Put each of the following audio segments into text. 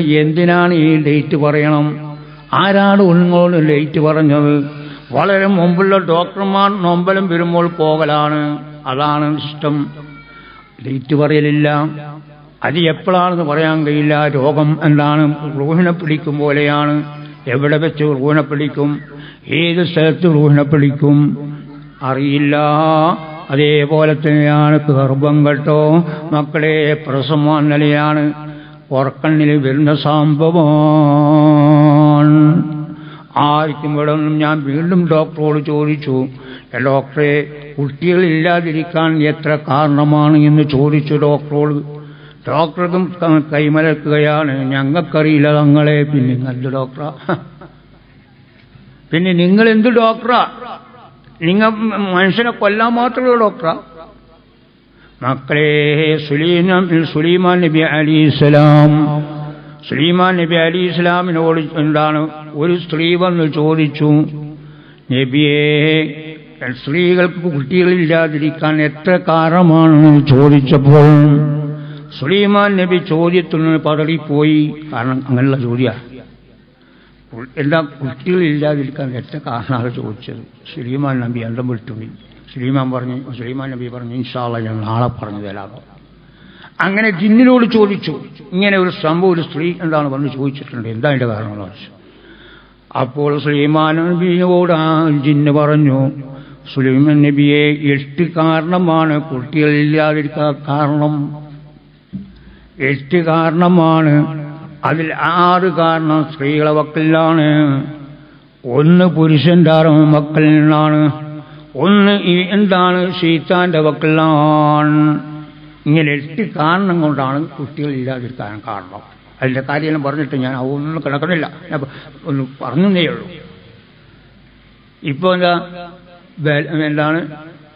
എന്തിനാണ് ഈ ഡേറ്റ് പറയണം? ആരാണ് ഉങ്ങളോട് ഡേറ്റ് പറഞ്ഞത്? വളരെ മുമ്പുള്ള ഡോക്ടർമാർ നൊമ്പലം വരുമ്പോൾ പോകലാണ് അതാണ് ഇഷ്ടം. ഡേറ്റ് പറയലില്ല. അത് എപ്പോഴാണെന്ന് പറയാൻ കഴിയില്ല. രോഗം എന്താണ്? റൂഹിനെ പിടിക്കും പോലെയാണ്. എവിടെ വെച്ച് റൂഹിനെ പിടിക്കും? ഏത് സ്ഥലത്ത് റൂഹിനെ പിടിക്കും? അറിയില്ല. അതേപോലെ തന്നെയാണ് ഗർഭം കേട്ടോ. മക്കളെ പ്രസവം നിലയാണ്. ഉറക്കണ്ണിൽ വരുന്ന സംഭവമാണ്. നിന്നും ഞാൻ വീണ്ടും ഡോക്ടറോട് ചോദിച്ചു "ഏ, ഡോക്ടറെ കുട്ടികളില്ലാതിരിക്കാൻ എത്ര കാരണമാണ്? എന്ന് ചോദിച്ചു ഡോക്ടറോട്. ഡോക്ടർക്കും കൈമലക്കുകയാണ് ഞങ്ങൾക്കറിയില്ല തങ്ങളെ. പിന്നെ നല്ല ഡോക്ടറാ? പിന്നെ നിങ്ങൾ എന്ത് ഡോക്ടറാ? നിങ്ങൾ മനുഷ്യനെ കൊല്ലാൻ മാത്രമുള്ള ഡോക്ടറാ. മക്കളെ സുലീമാൻ നബി അലി ഇസ്ലാം സുലീമാൻ നബി അലി ഇസ്ലാമിനോട് എന്താണ് ഒരു സ്ത്രീ വന്ന് ചോദിച്ചു നബിയെ സ്ത്രീകൾക്ക് കുട്ടികളില്ലാതിരിക്കാൻ എത്ര കാരണമാണെന്ന് ചോദിച്ചപ്പോൾ സുലീമാൻ നബി ചോദ്യത്തിന് പതറിപ്പോയി. കാരണം അങ്ങനെയുള്ള ചോദ്യമാണ് എന്താ കുട്ടികളില്ലാതിരിക്കാൻ എത്ര കാരണമാണ് ചോദിച്ചത്? സുലീമാൻ നബി അന്തം വിട്ടുപോയി. സുലൈമാൻ പറഞ്ഞു സുലൈമാൻ നബി പറഞ്ഞു ഇൻഷാള്ള ഞാൻ നാളെ പറഞ്ഞു തരാമോ അങ്ങനെ ജിന്നിനോട് ചോദിച്ചു ഇങ്ങനെ ഒരു സംഭവം ഒരു സ്ത്രീ എന്താണ് പറഞ്ഞ് ചോദിച്ചിട്ടുണ്ട്? എന്താ അതിന്റെ കാരണം എന്ന് അപ്പോൾ സുലൈമാൻ നബിയോട് ആ ജിന്ന് പറഞ്ഞു സുലൈമാൻ നബിയെ എട്ട് കാരണമാണ് കുട്ടികളില്ലാതിരിക്കാൻ കാരണം. എട്ട് കാരണമാണ് അതിൽ ആറ് കാരണം സ്ത്രീകളെ മക്കളിലാണ് ഒന്ന് പുരുഷന്റെ ആറ് മക്കളിൽ നിന്നാണ് ഒന്ന് എന്താണ് ശീത്താന്റെ വക്കലാണ് ഇങ്ങനെ എട്ട് കാരണം കൊണ്ടാണ് കുട്ടികൾ ഇല്ലാതിരിക്കാൻ കാരണം. അതിന്റെ കാര്യമെല്ലാം പറഞ്ഞിട്ട് ഞാൻ ഒന്നും കിടക്കണില്ല. ഒന്ന് പറഞ്ഞേ ഉള്ളൂ. ഇപ്പൊ എന്താ? എന്താണ്?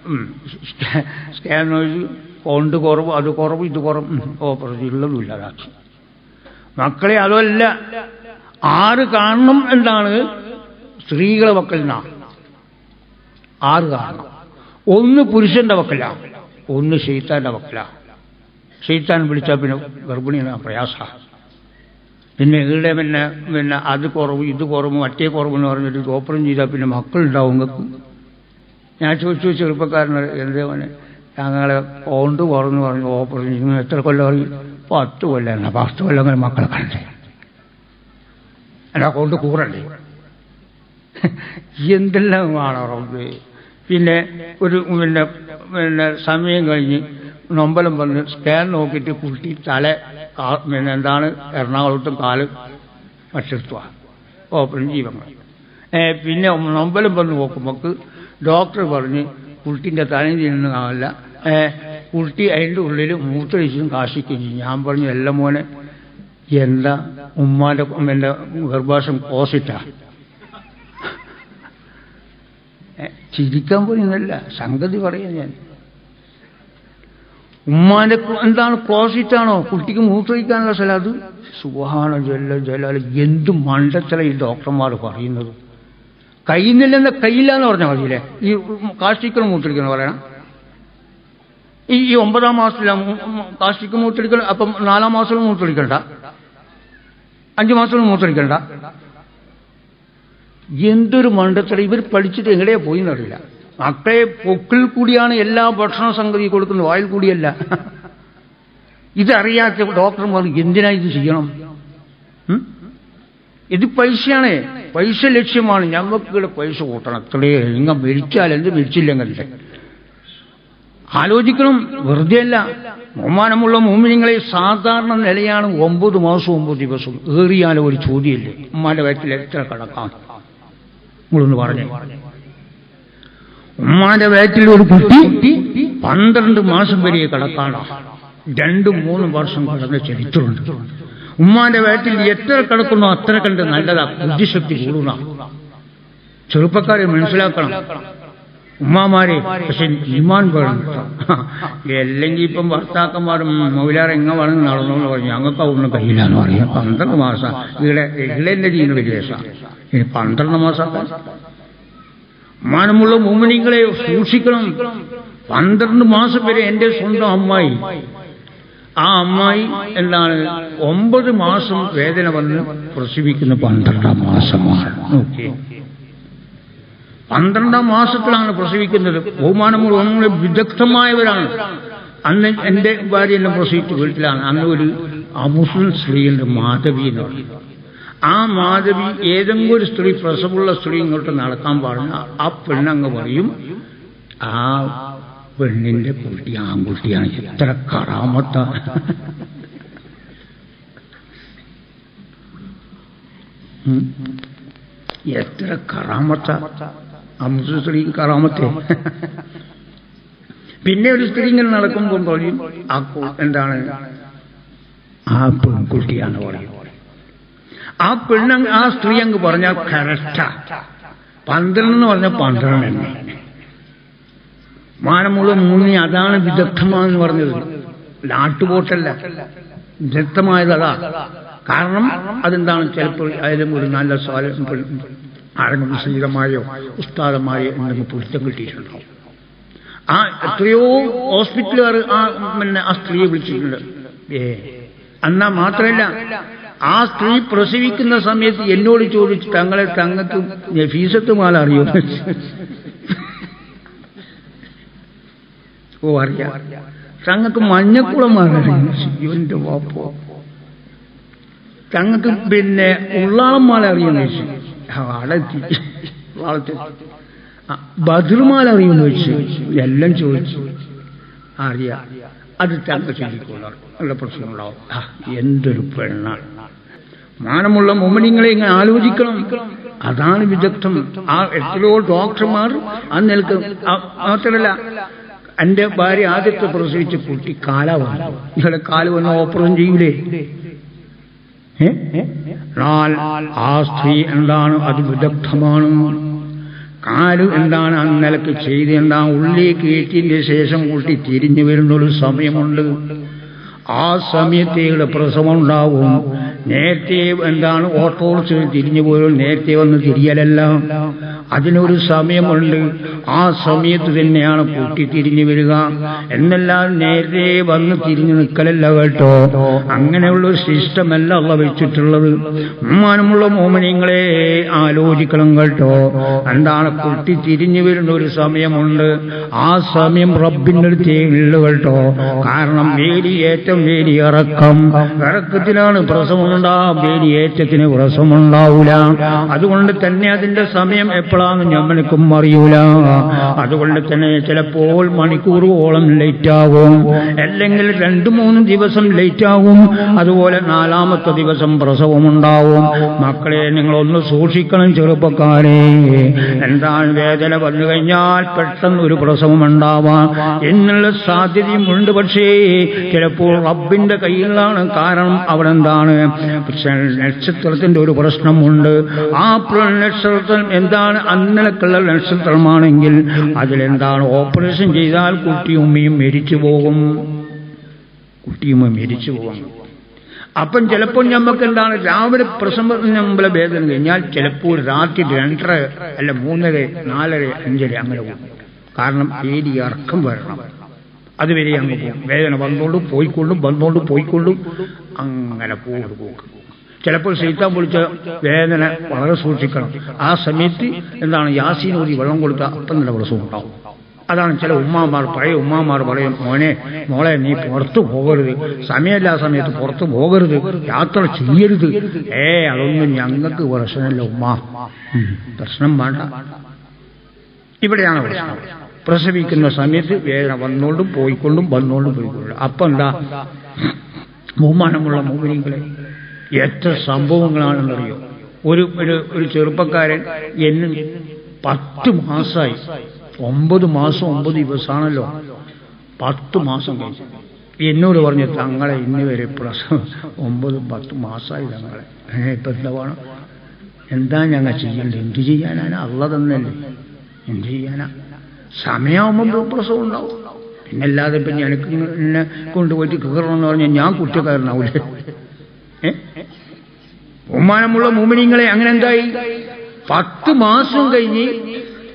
ഉം, സ്കാ- സ്കാൻ നോക്കി കൊണ്ട് കുറവ് അത് കുറവ് ഇത് കുറവ്. ഓപ്പറേഷൻ ഇല്ലാതാക്കി. മക്കളെ അതല്ല ആറ് കാണണം എന്താണ്? സ്ത്രീകളെ മക്കളിൽ നിന്നാണ് ആറ് കാരണം. ഒന്ന് പുരുഷന്റെ വക്കലാണ് ഒന്ന് ഷെയ്ത്താന്റെ വക്കലാണ് ഷെയ്ത്താൻ വിളിച്ചാൽ പിന്നെ ഗർഭിണി പ്രയാസ. പിന്നെ ഇവിടെ പിന്നെ പിന്നെ അത് കുറവ് ഇത് കുറവ് മറ്റേ കുറവ് എന്ന് പറഞ്ഞിട്ട് ഓപ്പറും ചെയ്താൽ പിന്നെ മക്കളുണ്ടാവും ഞാൻ ചോദിച്ചു ചെറുപ്പക്കാരന് എന്തേ മോനെ ഞങ്ങളെ കൊണ്ട് കുറന്ന് പറഞ്ഞു ഓപ്പറേഷൻ ചെയ്യുന്നു എത്ര കൊല്ലം പത്ത് കൊല്ലം പത്ത് കൊല്ലം അങ്ങനെ മക്കളെ കണ്ടേ. എന്നാ കൊണ്ട് കൂറണ്ടേ എന്തെല്ലാം കാണാറുണ്ട് പിന്നെ ഒരു പിന്നെ പിന്നെ സമയം കഴിഞ്ഞ് നൊമ്പലം വന്ന് സ്കാൻ നോക്കിയിട്ട് കുട്ടി തല പിന്നെ എന്താണ് എറണാകുളത്തും കാൽ മറ്റെടുത്തു ഓപ്പറേഷൻ ജീവങ്ങൾ. പിന്നെ നൊമ്പലം വന്ന് നോക്കുമ്പോൾ ഡോക്ടർ പറഞ്ഞ് കുട്ടിന്റെ തലയിൽ നിന്ന് കാണില്ല. കുട്ടി അതിന്റെ ഉള്ളിൽ മൂത്രയിച്ചും കാശിക്കും ഞാൻ പറഞ്ഞു എല്ലാം മോനെ എന്താ ഉമ്മാന്റെ എന്റെ ഗർഭാശം കോസിറ്റാ ഏ, ചിരിക്കാൻ പോയിരുന്നല്ല സംഗതി പറയാ ഞാൻ. ഉമ്മാന്റെ എന്താണ് ക്ലോസിറ്റാണോ? കുട്ടിക്ക് മൂത്രയിക്കാനുള്ള സ്ഥലം അത്? സുഹാന ജല്ല ജലാല. എന്ത് മണ്ടത്തല ഈ ഡോക്ടർമാർ പറയുന്നത്? കയ്യുന്നില്ലെന്ന കയ്യില്ല എന്ന് പറഞ്ഞാൽ മതിയില്ലേ ഈ കാഷ്ടിക്കണം മൂത്രിക്കണം പറയണം ഈ ഈ ഒമ്പതാം മാസത്തില കാഷ്ടിക്ക് മൂത്രിക്കണം അപ്പം നാലാം മാസത്തിൽ മൂത്രിക്കണ്ട അഞ്ചു മാസത്തിൽ മൂത്രിക്കണ്ട എന്തൊരു മണ്ടത്തര ഇവർ പഠിച്ചിട്ട് എങ്ങടെയാ പോയി എന്നറിയില്ല മക്കളെ പൊക്കിൽ കൂടിയാണ് എല്ലാ ഭക്ഷണ സംഗതി കൊടുക്കുന്നത്. വായിൽ കൂടിയല്ല. ഇതറിയാത്ത ഡോക്ടർമാർ എന്തിനാ ഇത് ചെയ്യണം? ഇത് പൈസയാണ്. പൈസ ലക്ഷ്യമാണ്. ഞങ്ങൾക്ക് ഇവിടെ പൈസ കൂട്ടണം. അത്രേ. എങ്ങ മരിച്ചാൽ എന്ത് മരിച്ചില്ലെങ്കിലേ ആലോചിക്കണം. വെറുതെ അല്ല. ബഹുമാനമുള്ള മോമിനിങ്ങളെ സാധാരണ നിലയാണ് ഒമ്പത് മാസം ഒമ്പത് ദിവസം ഏറിയാലും ഒരു ചോദ്യമില്ലേ? ഉമ്മാന്റെ വയറ്റിൽ എത്ര കിടക്കാം? നിങ്ങളൊന്ന് പറഞ്ഞു. ഉമ്മാന്റെ വയറ്റിൽ ഒരു കുട്ടി പന്ത്രണ്ട് മാസം വരെ കിടക്കാണ്. രണ്ടും മൂന്നും വർഷം കിടന്ന ചരിത്രമുണ്ട്. ഉമ്മാന്റെ വയറ്റിൽ എത്ര കിടക്കുന്നോ അത്ര കണ്ട് നല്ലതാ. ബുദ്ധിശക്തി കൂടുന്ന. ചെറുപ്പക്കാരെ മനസ്സിലാക്കണം. ഉമ്മാമാരെ പക്ഷെ ഈമാൻ വേണം. അല്ലെങ്കിൽ ഇപ്പം ഭർത്താക്കന്മാരും മൗലാർ എങ്ങ വേണം നടന്നു പറഞ്ഞു. ഞങ്ങൾക്ക് അതൊന്നും കഴിയില്ല എന്ന് പറയാം. പന്ത്രണ്ട് മാസം. ഇവിടെ ഇളന്റെ ജീവിതം രസമാണ് ഇനി പന്ത്രണ്ട് മാസം മാനമുള്ള മോമിനികളെ സൂക്ഷിക്കണം. പന്ത്രണ്ട് മാസം വരെ എന്റെ സ്വന്തം അമ്മായി. ആ അമ്മായി എന്താണ് ഒമ്പത് മാസം വേദന വന്ന് പ്രസവിക്കുന്ന പന്ത്രണ്ടാം മാസമാണ്. പന്ത്രണ്ടാം മാസത്തിലാണ് പ്രസവിക്കുന്നത്. ബഹുമാനമുള്ള നമ്മൾ വിദഗ്ധമായവരാണ്. അന്ന് എന്റെ ഭാര്യ എന്നെ പ്രസവിച്ച വീട്ടിലാണ്. അന്ന് ഒരു അമുസ്ലിം സ്ത്രീയുടെ മാധവി എന്ന് പറയുന്നത്. ആ മാധവി ഏതെങ്കിലും ഒരു സ്ത്രീ പ്രസവമുള്ള സ്ത്രീ ഇങ്ങോട്ട് നടക്കാൻ പാടില്ല ആ പെണ്ണങ്ങ് പറയും ആ പെണ്ണിന്റെ കുട്ടി ആൺകുട്ടിയാണ് എത്ര കറാമത്ത. എത്ര കറാമത്ത. അമൃത സ്ത്രീ കറാമത്തെ. പിന്നെ ഒരു സ്ത്രീ ഇങ്ങനെ നടക്കുമ്പോൾ പറയും ആ എന്താണ്? ആ പെൺകുട്ടിയാണ് പറയുന്നത് ആ പെണ്ണ് ആ സ്ത്രീ അങ്ങ് പറഞ്ഞ കരട്ട. പന്ത്രണ്ട് എന്ന് പറഞ്ഞ പന്ത്രണ്ട് തന്നെ മാനമുള്ള മൂന്നി അതാണ് വിദഗ്ധമാണെന്ന് പറഞ്ഞത്. നാട്ടുപോട്ടല്ല. വിദഗ്ധമായതാ കാരണം അതെന്താണ്? ചിലപ്പോൾ അതിലും ഒരു നല്ല സ്വാല ആരെങ്കിലും സീതമായോ ഉസ്താദമായോ എന്തെങ്കിലും പൊരുത്തം കിട്ടിയിട്ടുണ്ടാവും. ആ എത്രയോ ഹോസ്പിറ്റലുകാർ ആ പിന്നെ ആ സ്ത്രീയെ വിളിച്ചിട്ടുണ്ട്. ഏ എന്നാ മാത്രമല്ല ആ സ്ത്രീ പ്രസവിക്കുന്ന സമയത്ത് എന്നോട് ചോദിച്ചു തങ്ങളെ തങ്ങൾക്ക് ഫീസത്ത് മാല അറിയോ? ഓ അറിയാം. തങ്ങൾക്ക് മഞ്ഞക്കുളം വാപ്പോ. തങ്ങൾക്ക് പിന്നെ ഉള്ളാളം മാല അറിയുമെന്ന് ചോദിച്ചു. ആളെത്തി. ഉള്ളാളത്തെ അറിയുമെന്ന് ചോദിച്ചു. എല്ലാം ചോദിച്ചു. അറിയാം അത് തങ്ങൾ ചൊല്ലിക്കൊള്ളാം നല്ല പ്രശ്നമുണ്ടാവും. എന്തൊരു പെണ്ണാണ്. മാനമുള്ള മുമ്മനിങ്ങളെ ഇങ്ങനെ ആലോചിക്കണം. അതാണ് വിദഗ്ധം. ആ എത്രയോ ഡോക്ടർമാർ ആ നിൽക്കും മാത്രമല്ല എന്റെ ഭാര്യ ആദ്യത്തെ പ്രസവിച്ച കുട്ടി കാലാവാണ് നിങ്ങളെ കാൽ വന്ന് ഓപ്പറേഷൻ ചെയ്യൂലേ? ആ സ്ത്രീ എന്താണ് അത് വിദഗ്ധമാണ് കാൽ എന്താണ് അന്നലക്ക് നിലയ്ക്ക് ചെയ്ത് എന്താ? ഉള്ളി കയറ്റിയതിന്റെ ശേഷം കൂട്ടി തിരിഞ്ഞു വരുന്നൊരു സമയമുണ്ട്. ആ സമയത്തേയുടെ പ്രസവം ഉണ്ടാവും നേരത്തെ എന്താണ് ഓട്ടോറിച്ച് തിരിഞ്ഞു പോയോ നേരത്തെ വന്ന് തിരിയലല്ല. അതിനൊരു സമയമുണ്ട്. ആ സമയത്ത് തന്നെയാണ് കൂട്ടി തിരിഞ്ഞു വരിക. എന്നെല്ലാം നേരെ വന്ന് തിരിഞ്ഞു നിൽക്കലല്ല കേട്ടോ. അങ്ങനെയുള്ള ഒരു സിസ്റ്റമല്ല അള്ള വെച്ചിട്ടുള്ളത്. ഉമ്മാനമുള്ള മോമനിങ്ങളെ ആലോചിക്കണം കേട്ടോ. എന്താണ് കുട്ടി തിരിഞ്ഞു വരുന്ന ഒരു സമയമുണ്ട്. ആ സമയം റബ്ബിന്റെ ഉള്ളു കേട്ടോ. കാരണം വേലിയേറ്റം വേലിയിറക്കം. ഇറക്കത്തിലാണ് പ്രസവമുണ്ടാവും വേലിയേറ്റത്തിന് പ്രസവമുണ്ടാവൂല. അതുകൊണ്ട് തന്നെ അതിന്റെ സമയം എപ്പോഴാന്ന് ഞമ്മൾക്കും അറിയൂല. അതുകൊണ്ട് തന്നെ ചിലപ്പോൾ മണിക്കൂറുകളോളം ലേറ്റ് ആവും അല്ലെങ്കിൽ രണ്ടു മൂന്ന് ദിവസം ലേറ്റ് ആവും അതുപോലെ നാലാമത്തെ ദിവസം പ്രസവം ഉണ്ടാവും മക്കളെ നിങ്ങളൊന്ന് സൂക്ഷിക്കണം ചെറുപ്പക്കാരെ. എന്താണ് വേദന വന്നു കഴിഞ്ഞാൽ പെട്ടെന്ന് ഒരു പ്രസവം ഉണ്ടാവാം എന്നുള്ള സാധ്യതയും ഉണ്ട് പക്ഷേ ചിലപ്പോൾ റബ്ബിന്റെ കയ്യിലാണ് കാരണം അവിടെ എന്താണ് നക്ഷത്രത്തിന്റെ ഒരു പ്രശ്നമുണ്ട്. ആ നക്ഷത്രം എന്താണ്? അന്നലക്കുള്ള നക്ഷത്രമാണെങ്കിൽ അതിലെന്താണ് ഓപ്പറേഷൻ ചെയ്താൽ കുട്ടിയും ഉമ്മയും മരിച്ചു പോകും. കുട്ടിയും മരിച്ചു പോകും. അപ്പം ചിലപ്പോൾ നമുക്ക് എന്താണ് രാവിലെ പ്രസംഗത്തിന് നമ്മളെ വേദന കഴിഞ്ഞാൽ ചിലപ്പോൾ രാത്രി രണ്ടര അല്ല മൂന്നര നാലര അഞ്ചര അങ്ങനെ പോകും. കാരണം ഏരി ഇറക്കം വരണം. അതുവരെ അങ്ങ് പോകും. വേദന വന്നോണ്ടും പോയിക്കൊണ്ടും വന്നോണ്ടും പോയിക്കൊണ്ടും അങ്ങനെ പോകും ചിലപ്പോൾ സൈത്താൻ പൊളിച്ച വേദന വളരെ സൂക്ഷിക്കണം. ആ സമയത്ത് എന്താണ് യാസീനൂതി വെള്ളം കൊടുത്താൽ അപ്പം നല്ല പ്രസവം ഉണ്ടാവും. അതാണ് ചില ഉമ്മാമാർ പഴയ ഉമ്മാമാർ പറയും മോനെ മോളെ നീ പുറത്തു പോകരുത്. സമയമില്ല സമയത്ത് പുറത്തു പോകരുത്. യാത്ര ചെയ്യരുത്. ഏ അതൊന്നും ഞങ്ങൾക്ക് പ്രശ്നമല്ല ഉമ്മ. പ്രശ്നം വേണ്ട. ഇവിടെയാണ് പ്രശ്നം. പ്രസവിക്കുന്ന സമയത്ത് വേദന വന്നോണ്ടും പോയിക്കൊണ്ടും വന്നോണ്ടും പോയിക്കൊണ്ടും. അപ്പൊ എന്താ? ബഹുമാനമുള്ള മോഹിനികളെ എത്ര സംഭവങ്ങളാണെന്നറിയോ? ഒരു ഒരു ഒരു ചെറുപ്പക്കാരൻ എന്ന് പത്ത് മാസമായി ഒമ്പത് മാസം ഒമ്പത് ദിവസമാണല്ലോ പത്ത് മാസം കഴിഞ്ഞു. എന്നോട് പറഞ്ഞു തങ്ങളെ ഇന്ന് വരെ പ്രസവം ഒമ്പത് പത്ത് മാസമായി തങ്ങളെ. ഇപ്പൊ എന്താ വേണം? എന്താ ഞങ്ങൾ ചെയ്യേണ്ടത്? എന്ത് ചെയ്യാനാണ്? അള്ള തന്നല്ലേ. എന്ത് ചെയ്യാനാ? സമയമാകുമ്പോൾ പ്രസവം ഉണ്ടാവും. പിന്നല്ലാതെ ഇപ്പം എനിക്ക് എന്നെ കൊണ്ടുപോയിട്ട് കയറണമെന്ന് പറഞ്ഞാൽ ഞാൻ കുറ്റക്കാരനാവൂലേ? ബഹുമാനമുള്ള മൂമിനിങ്ങളെ അങ്ങനെ എന്തായി? പത്ത് മാസം കഴിഞ്ഞ്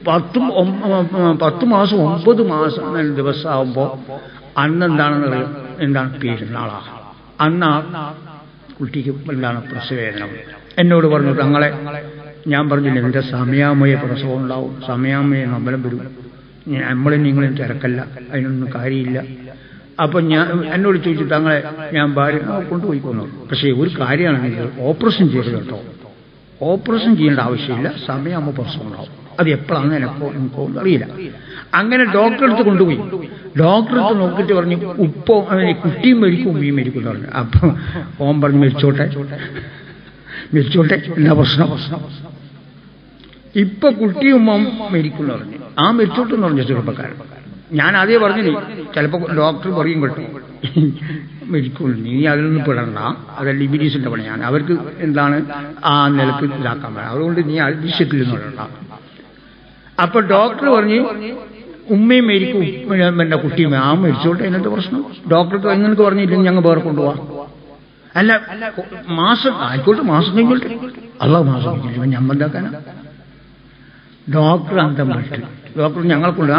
പത്തും പത്ത് മാസം ഒമ്പത് മാസം ദിവസമാകുമ്പോ അന്ന് എന്താണെന്ന് എന്താണ് പെരുന്നാളാ. അന്ന് കുട്ടിക്ക് എന്താണ് പ്രസവേദന. എന്നോട് പറഞ്ഞു തങ്ങളെ ഞാൻ പറഞ്ഞു എന്റെ സമയാമയ പ്രസവം ഉണ്ടാവും. സമയാമയ നമ്പലം വരും നമ്മളും നിങ്ങളും തിരക്കല്ല. അതിനൊന്നും കാര്യമില്ല. അപ്പൊ ഞാൻ എന്നോട് ചോദിച്ചു തങ്ങളെ ഞാൻ ഭാര്യ കൊണ്ടുപോയി കൊണ്ടുപോയിക്കൊന്നു. പക്ഷേ ഒരു കാര്യമാണ് ഓപ്പറേഷൻ ചെയ്ത് കേട്ടോ. ഓപ്പറേഷൻ ചെയ്യേണ്ട ആവശ്യമില്ല. സമയമാകുമ്പോൾ പ്രശ്നം ഉണ്ടാവും അത് എപ്പോഴാണ് എനക്കോ എനിക്കോ അറിയില്ല. അങ്ങനെ ഡോക്ടറെ അടുത്ത് കൊണ്ടുപോയി. ഡോക്ടറെ അടുത്ത് നോക്കിയിട്ട് പറഞ്ഞു ഉപ്പോ കുട്ടിയും മരിക്കും ഉമ്മയും മരിക്കും എന്ന് പറഞ്ഞു. അപ്പൊ ഓം പറഞ്ഞു മരിച്ചോട്ടെ. മരിച്ചോട്ടെ. എന്നാ പ്രശ്നം? ഇപ്പൊ കുട്ടിയും ഉമ്മ മരിക്കും എന്ന് പറഞ്ഞു. ആ മരിച്ചോട്ടെന്ന് പറഞ്ഞു ചെറുപ്പക്കാരൻ. ഞാൻ അതേ പറഞ്ഞില്ലേ ചിലപ്പോ ഡോക്ടർ പറയും കേട്ടോ മെഡിക്കൽ നീ അതിലൊന്നും പെടണ്ട അത് ലിബിരീസിന്റെ പണിയാണ് അവർക്ക് എന്താണ് ആ നിലയ്ക്ക് ഇതാക്കാൻ വേണം അതുകൊണ്ട് നീ അത് വിഷയത്തിൽ നിന്ന് പെടണ്ട. അപ്പൊ ഡോക്ടർ പറഞ്ഞു ഉമ്മയും മരിക്കും പിന്നെ കുട്ടിയും ആ മരിച്ചോട്ടെ എന്നിട്ട് പ്രശ്നം. ഡോക്ടർക്ക് നിങ്ങൾക്ക് പറഞ്ഞില്ലെങ്കിൽ ഞങ്ങൾ വേറെ കൊണ്ടുപോവാം. അല്ല മാസം ആയിക്കോട്ടെ മാസം കഴിഞ്ഞോട്ടെ. അല്ല മാസം കഴിഞ്ഞിട്ട് ഞമ്മ എന്താക്കാനാ? ഡോക്ടർ അന്തം വിട്ടു ഡോക്ടർ ഞങ്ങൾക്കുള്ള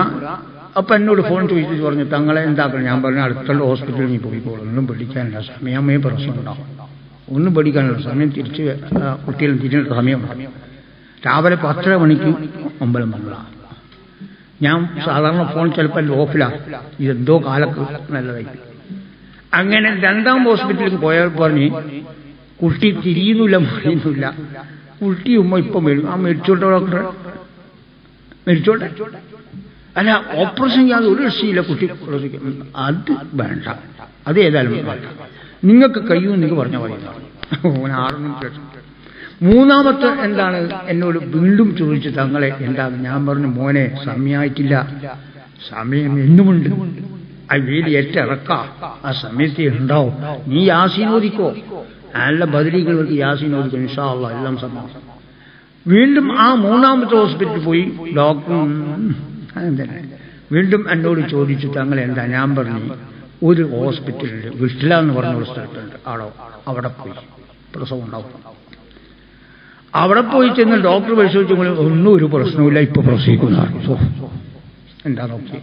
അപ്പൊ എന്നോട് ഫോൺ ചോദിച്ചു പറഞ്ഞു തങ്ങളെ എന്താക്കണം? ഞാൻ പറഞ്ഞു അടുത്തുള്ള ഹോസ്പിറ്റലിൽ നീ പോയിക്കോളും ഒന്നും പഠിക്കാനില്ല സമയമേ പ്രശ്നം ഉണ്ടാവും. ഒന്നും പഠിക്കാനില്ല സമയം തിരിച്ച് കുട്ടികളും തിരിഞ്ഞിട്ട് സമയമുണ്ട് രാവിലെ പത്തര മണിക്ക് അമ്പലം മണികളാണ് ഞാൻ സാധാരണ ഫോൺ ചിലപ്പോൾ ഓഫിലാണ് ഇതെന്തോ കാലത്ത് നല്ലതായി. അങ്ങനെ രണ്ടാം ഹോസ്പിറ്റലിൽ പോയാൽ പറഞ്ഞ് കുട്ടി തിരിയുന്നില്ല മറിയുന്നില്ല. കുട്ടി ഉമ്മ ഇപ്പം വരും. ആ മരിച്ചോട്ടെ ഡോക്ടറെ മരിച്ചോട്ടെ? അല്ല ഓപ്പറേഷൻ ചെയ്യാതെ ഒരു രക്ഷയില്ല കുട്ടി. അത് വേണ്ട. അത് ഏതായാലും വേണ്ട. നിങ്ങൾക്ക് കഴിയും നിങ്ങൾ പറഞ്ഞ ഓൻ ആറൊന്നും കേട്ടു മൂന്നാമത്തെ എന്താണ്? എന്നോട് വീണ്ടും ചോദിച്ചു തങ്ങളെ എന്താണ്? ഞാൻ പറഞ്ഞു മോനെ സമയമായിട്ടില്ല സമയം എന്നുമുണ്ട്. ആ വീട് ഏറ്ററക്ക ആ സമയത്ത് ഉണ്ടാവും. നീ യാസീനോദിക്കോ നല്ല ബദലികൾ യാസീനോദിക്കോ ഇൻഷാ അള്ളാ എല്ലാം സമയം വീണ്ടും ആ മൂന്നാമത്തെ ഹോസ്പിറ്റലിൽ പോയി ഡോക്ടറും അതെന്തന്നെ വീണ്ടും എന്നോട് ചോദിച്ചു തങ്ങൾ എന്താ ഞാൻ പറഞ്ഞു ഒരു ഹോസ്പിറ്റലിൽ വിട്ടില എന്ന് പറഞ്ഞ ഒരു സ്ഥലത്തുണ്ട്. ആടോ അവിടെ പോയി. പ്രസവം ഉണ്ടാവും. അവിടെ പോയി ചെന്ന് ഡോക്ടർ പരിശോധിച്ചു ഒന്നും ഒരു പ്രശ്നവുമില്ല ഇപ്പൊ പ്രസവിക്കുന്ന. എന്താ നോക്കി?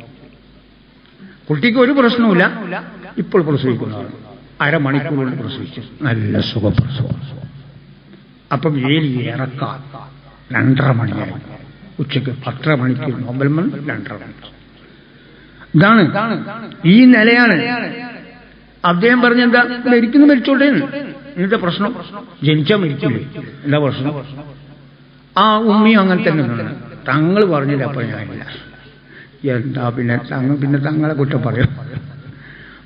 കുട്ടിക്ക് ഒരു പ്രശ്നവുമില്ല ഇപ്പോൾ പ്രസവിക്കുന്നതാണ് അരമണിക്കൂർ പ്രസവിച്ചു. നല്ല സുഖപ്രസവം. അപ്പം ഏലി ഇറക്കാം. രണ്ടര മണിയായി. ഉച്ചയ്ക്ക് പത്തര മണിക്ക് മൊബൈൽ മണി രണ്ടര മണി ഇതാണ് ഈ നിലയാണ്. അദ്ദേഹം പറഞ്ഞെന്താ? മരിക്കുന്ന മരിച്ചോട്ടെ ഇന്നത്തെ പ്രശ്നം. ജനിച്ചാൽ മരിക്കില്ലേ എന്താ പ്രശ്നം? ആ ഉമ്മയും അങ്ങനെ തന്നെ തങ്ങൾ പറഞ്ഞില്ല അപ്പൊ ഞാനില്ല. എന്താ പിന്നെ തങ്ങൾ പിന്നെ തങ്ങളെ കുറ്റം പറയും.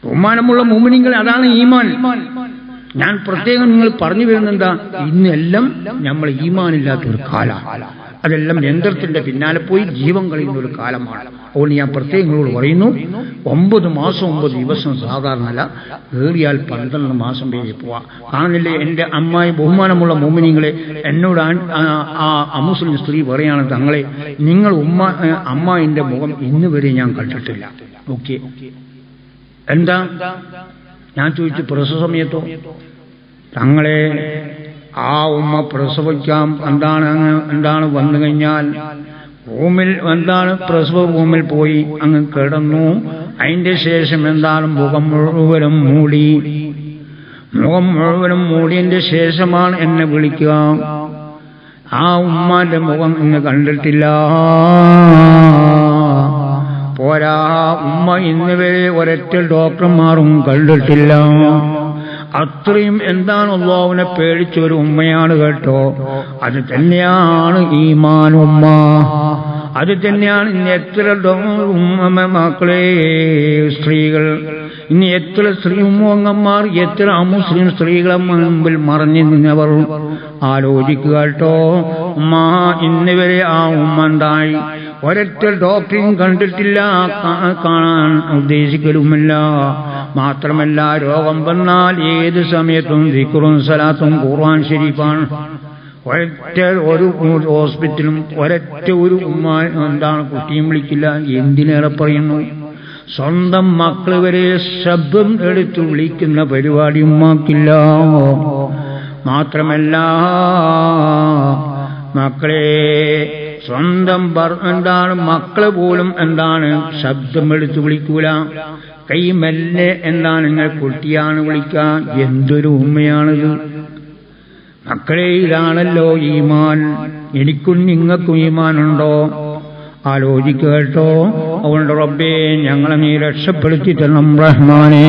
ബഹുമാനമുള്ള മൂമിനിങ്ങൾ അതാണ് ഈമാൻ. ഞാൻ പ്രത്യേകം നിങ്ങൾ പറഞ്ഞു വരുന്നെന്താ? ഇന്നെല്ലാം നമ്മൾ ഈമാനില്ലാത്ത ഒരു കാലമാണ് അതെല്ലാം യന്ത്രത്തിന്റെ പിന്നാലെ പോയി ജീവൻ കളയുന്ന ഒരു കാലമാണ്. അതുകൊണ്ട് ഞാൻ പ്രത്യേകങ്ങളോട് പറയുന്നു ഒമ്പത് മാസം ഒമ്പത് ദിവസം സാധാരണല്ല ഏറിയാൽ പന്ത്രണ്ട് മാസം വരെ പോവാ. കാണുന്നില്ലേ എന്റെ അമ്മായി ബഹുമാനമുള്ള മോമിനിങ്ങളെ എന്നോട് ആ അമുസ്ലിം സ്ത്രീ പറയാണ് തങ്ങളെ നിങ്ങൾ ഉമ്മ അമ്മായിന്റെ മുഖം ഇന്ന് വരെ ഞാൻ കണ്ടിട്ടില്ല. ഓക്കെ എന്താ? ഞാൻ ചോദിച്ചു പ്രസവ സമയത്തോ തങ്ങളെ ആ ഉമ്മ പ്രസവിക്കാൻ എന്താണ് എന്താണ് വന്നു കഴിഞ്ഞാൽ? ഭൂമിൽ എന്താണ് പ്രസവ ഭൂമിൽ പോയി അങ്ങ് കിടന്നു. അതിന്റെ ശേഷം എന്താണ് മുഖം മുഴുവനും മൂടി. മുഖം മുഴുവനും മൂടിയതിന്റെ ശേഷമാണ് എന്നെ വിളിക്കുക. ആ ഉമ്മാന്റെ മുഖം ഇന്ന് കണ്ടിട്ടില്ല. പോരാ ഉമ്മ ഇന്നുവരെ ഒരൊറ്റ ഡോക്ടർമാരും കണ്ടിട്ടില്ല. അത്രയും എന്താണ് അള്ളാഹുവിനെ പേടിച്ച ഒരു ഉമ്മയാണ് കേട്ടോ. അത് തന്നെയാണ് ഈമാൻ ഉമ്മ. അത് തന്നെയാണ് ഇന്ന് എത്ര ഉമ്മ മക്കളെ സ്ത്രീകൾ. ഇനി എത്ര സ്ത്രീ ഉമ്മങ്ങന്മാർ എത്ര അമുസ്ലിം സ്ത്രീകളെ മുമ്പിൽ മറഞ്ഞു നിന്നവർ. ആലോചിക്കുക കേട്ടോ. ഉമ്മ ഇന്നുവരെ ആ ഉമ്മ എന്തായി? ഒരൊറ്റ ഡോക്ടറെയും കണ്ടിട്ടില്ല. കാണാൻ ഉദ്ദേശിക്കലുമില്ല. മാത്രമല്ല രോഗം വന്നാൽ ഏത് സമയത്തും ദിക്റും സലാത്തും ഖുർആൻ ശരിപ്പാണ് ഒരൊറ്റ ഒരു ഹോസ്പിറ്റലും ഒരൊറ്റ ഒരു ഉമ്മ എന്താണ് കുട്ടിയും വിളിക്കില്ല. എന്തിനേറെ പറയുന്നു? സ്വന്തം മക്കൾ വരെ ശബ്ദം എടുത്ത് വിളിക്കുന്ന പരിപാടി ഉമ്മാക്കില്ല. മാത്രമല്ല മക്കളെ സ്വന്തം എന്താണ്? മക്കൾ പോലും എന്താണ്? ശബ്ദം എടുത്ത് വിളിക്കൂല. കൈ മെല്ലെ എന്താണ്? നിങ്ങൾ കുട്ടിയാണ് വിളിക്കാൻ എന്തൊരു ഉമ്മയാണിത്. മക്കളെ ഇതാണല്ലോ ഈമാൻ. എനിക്കും നിങ്ങൾക്കും ഈമാനുണ്ടോ? ആലോചിക്കേട്ടോ അതുകൊണ്ട് റബ്ബേ ഞങ്ങളെ നീ രക്ഷപ്പെടുത്തി തരണം റഹ്മാനേ.